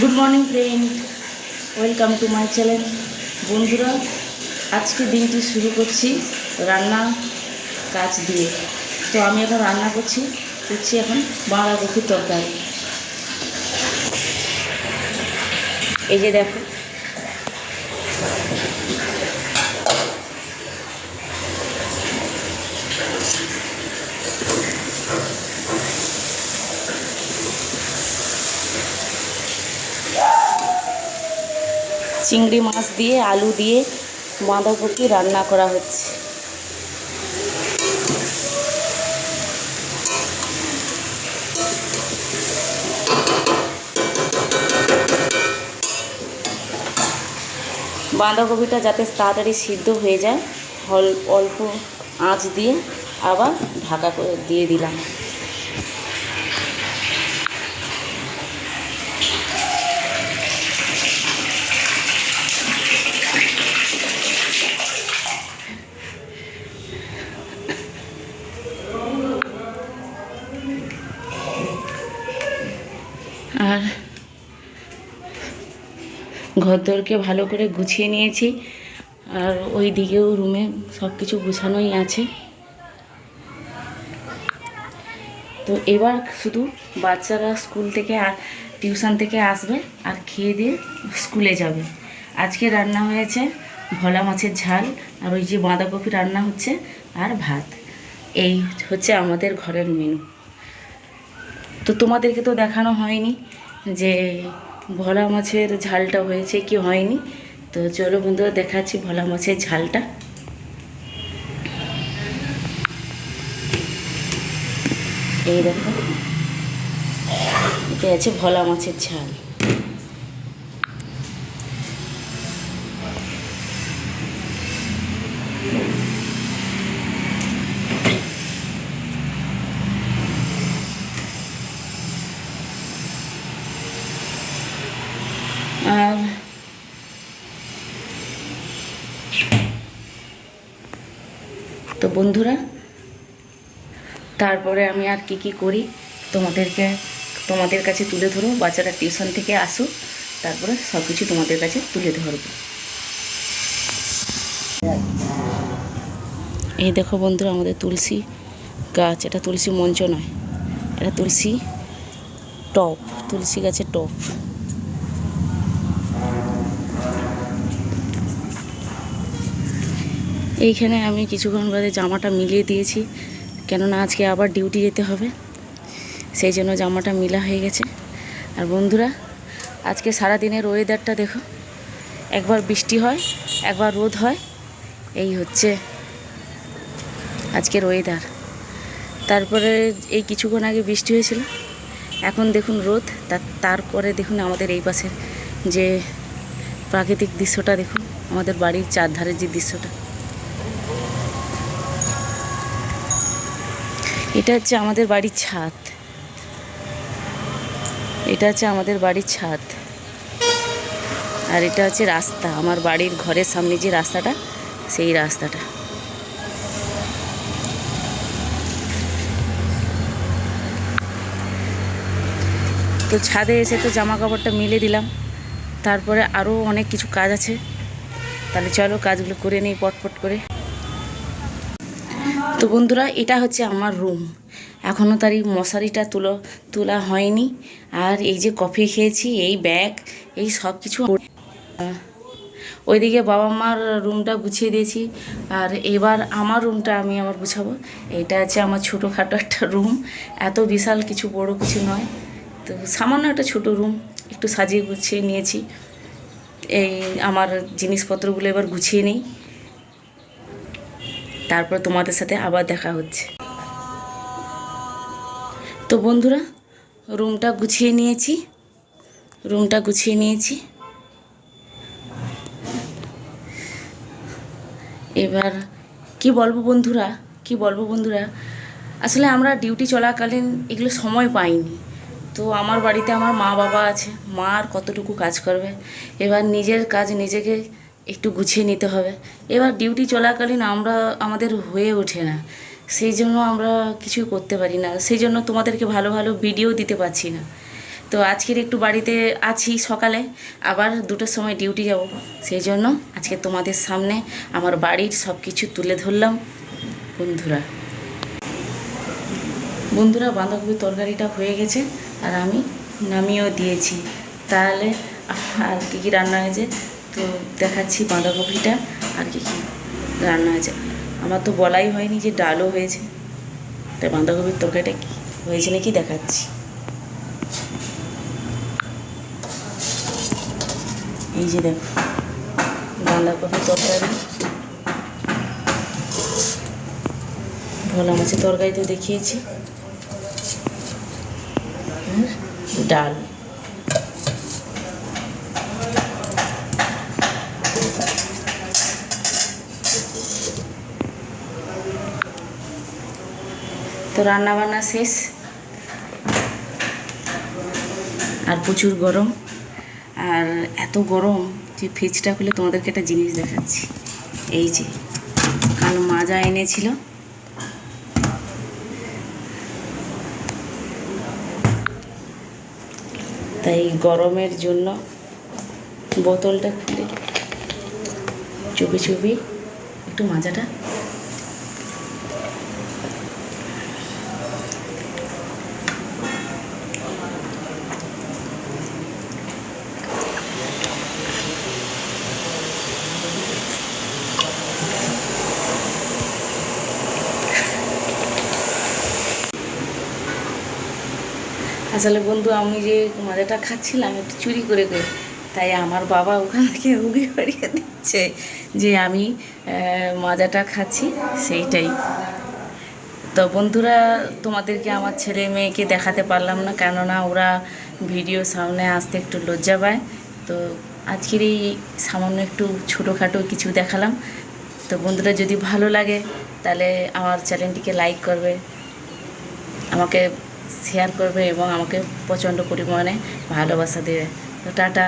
Good morning friend welcome to my channel বন্ধুরা, আজকে দিনটি শুরু করছি রান্না কাজ দিয়ে। তো আমি এখন রান্না করছি করছি এখন বাঁধাকপির তরকারি। এই যে দেখো চিংড়ি মাছ দিয়ে, আলু দিয়ে বাঁধাকপি রান্না করা হচ্ছে। বাঁধাকপিটা যাতে তাড়াতাড়ি সিদ্ধ হয়ে যায় অল্প আঁচ দিয়ে আবার ঢাকা করে দিয়ে দিলাম। আর ঘরদোরকে ভালো করে গুছিয়ে নিয়েছি। আর ওই দিকেও রুমে সব কিছু গুছানোই আছে। তো এবার শুধু বাচ্চারা স্কুল থেকে আর টিউশন থেকে আসবে আর খেয়ে দিয়ে স্কুলে যাবে। আজকে রান্না হয়েছে ভোলা মাছের ঝাল আর ওই যে বাঁধাকপি রান্না হচ্ছে আর ভাত। এই হচ্ছে আমাদের ঘরের মেনু তো তোমাদেরকে তো দেখানো হয়নি। যে ভোলা মাছের ঝালটা হয়েছে কি হয়নি। তো চলো বন্ধুরা, দেখাচ্ছি ভোলা মাছের ঝালটা। এই দেখো এটা আছে ভোলা মাছের ঝাল। আর তো বন্ধুরা, তারপরে আমি আর কি কি করি, তোমাদেরকে, তোমাদের কাছে তুলে ধরো, বাচ্চারা টিউশন থেকে আসুক, তারপরে সব কিছু তোমাদের কাছে তুলে ধরবো। এই দেখো বন্ধুরা, আমাদের তুলসী গাছ, এটা তুলসী মঞ্চ নয়, এটা তুলসী টপ, তুলসী গাছের টপ। এইখানে আমি কিছুক্ষণ বাদে জামাটা মিলিয়ে দিয়েছি, কেননা আজকে আবার ডিউটি যেতে হবে। সেই জন্য জামাটা মিলা হয়ে গেছে। আর বন্ধুরা, আজকে সারা দিনের ওয়েদারটা দেখো। একবার বৃষ্টি হয়, একবার রোদ হয়, এই হচ্ছে আজকের ওয়েদার তারপরে এই কিছুক্ষণ আগে বৃষ্টি হয়েছিল। এখন দেখুন রোদ তার তারপরে দেখুন আমাদের এই পাশের যে প্রাকৃতিক দৃশ্যটা দেখুন, আমাদের বাড়ির চারধারের যে দৃশ্যটা। এটা হচ্ছে আমাদের বাড়ির ছাদ। এটা হচ্ছে আমাদের বাড়ির ছাদ। আর এটা হচ্ছে রাস্তা, আমার বাড়ির ঘরের সামনে যে রাস্তাটা, সেই রাস্তাটা। তো ছাদে এসে তো জামা কাপড়টা মিলে দিলাম, তারপরে আরও অনেক কিছু কাজ আছে। তাহলে চলো কাজগুলো করে নিই, পটপট করে। তো বন্ধুরা, এটা হচ্ছে আমার রুম এখনও তার এই মশারিটা তুলো, তোলা হয়নি। আর এই যে কফি খেয়েছি, এই ব্যাগ এই সব কিছু ওইদিকে বাবা মার রুমটা গুছিয়ে দিয়েছি। আর এবার আমার রুমটা আমি আবার গুছাবো। এটা আছে আমার ছোটোখাটো একটা রুম এত বিশাল কিছু, বড় কিছু নয়। তো সামান্য একটা ছোটো রুম একটু সাজিয়ে গুছিয়ে নিয়েছি। এই আমার জিনিসপত্রগুলো এবার গুছিয়ে নিই। তারপর তোমাদের সাথে আবার দেখা হচ্ছে। তো বন্ধুরা, রুমটা গুছিয়ে নিয়েছি। রুমটা গুছিয়ে নিয়েছি। এবার কি বলব বন্ধুরা, কি বলব বন্ধুরা? আসলে আমরা ডিউটি চলাকালীন এগুলো সময় পাইনি। তো আমার বাড়িতে আমার মা বাবা আছে, মা আর কতটুকু কাজ করবে? এবার নিজের কাজ নিজেকে একটু গুছিয়ে নিতে হবে। এবার ডিউটি চলাকালীন আমরা আমাদের হয়ে ওঠে না। সেই জন্য আমরা কিছুই করতে পারি না। সেই জন্য তোমাদেরকে ভালো ভালো ভিডিও দিতে পারছি না। তো আজকের একটু বাড়িতে আছি সকালে। আবার দুটোর সময় ডিউটি যাব। সেই জন্য আজকে তোমাদের সামনে আমার বাড়ির সব কিছু তুলে ধরলাম। বন্ধুরা। বন্ধুরা, বাঁধাকপির তরকারিটা হয়ে গেছে আর আমি নামিয়েও দিয়েছি। তাহলে আর কী কী রান্না হয়েছে? তো দেখাচ্ছি বাঁধাকপিটা আর কী কী রান্না হয়েছে আমার তো বলাই হয়নি যে ডালও হয়েছে। তাই বাঁধাকপির তরকারিটা কি হয়েছে নাকি দেখাচ্ছি। এই যে দেখো বাঁধাকপির তরকারি। ভোলা মাছের তরকারি তো দেখিয়েছি। ডাল। তো রান্না বান্না শেষ। আর প্রচুর গরম। আর এত গরম যে ফ্রিজটা খুলে তোমাদেরকে একটা জিনিস দেখাচ্ছি। এই যে, কাল মাজা এনেছিল। তাই গরমের জন্য বোতলটা খুলে চুপি চুপি একটু মাজাটা আসলে বন্ধু, আমি যে মাজাটা খাচ্ছিলাম একটু চুরি করে করে, তাই আমার বাবা ওখান থেকে উগি করিয়ে দিচ্ছে যে আমি মাজাটা খাচ্ছি সেইটাই। তো বন্ধুরা, তোমাদেরকে আমার ছেলে মেয়েকে দেখাতে পারলাম না, কেননা ওরা ভিডিও সামনে আসতে একটু লজ্জা পায়। তো আজকের এই সামান্য একটু ছোটোখাটো কিছু দেখালাম। তো বন্ধুরা, যদি ভালো লাগে তাহলে আমার চ্যানেলটিকে লাইক করবে, আমাকে শেয়ার করবে এবং আমাকে প্রচণ্ড পরিমাণে ভালোবাসা দেবে। টাটা।